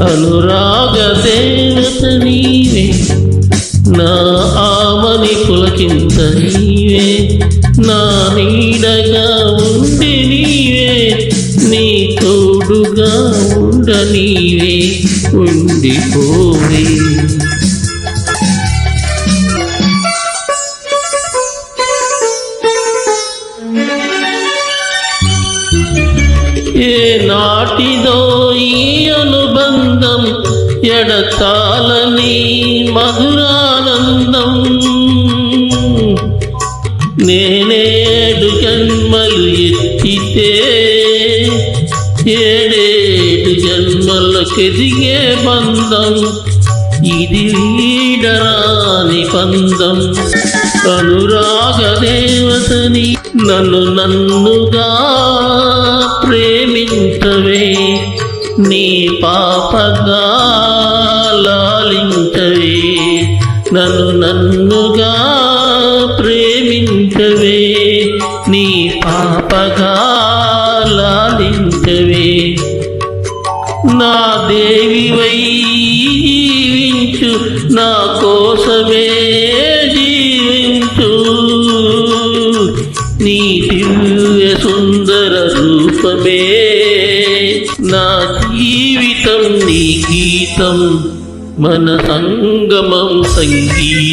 అనురాగ దేవత నీవే. నా ఆమని కులకింత నీవే. నా నీడగా ఉండి నీవే. నీ తోడుగా ఉండ నీవే. ఉండిపోవే ఏ నాటిదో ఈ అను ఎడతాలని మధురానందం నేనేడు జన్మలు ఎత్తితే ఏడేడు జన్మలకెదిగే బంధం. ఇది వీడరాని పందం అనురాగ దేవతని నన్ను నన్నుగా ప్రేమించవే. నీ పాపగా లాలించవే నన్ను నన్నుగా ప్రేమించవే నీ పాపగా లాలించవే నా దేవివై జీవించు నా కోసమే జీవించు. నీ దివ్య రూపమే నా జీవితం నీ గీతం మన సంగమం సంగీతం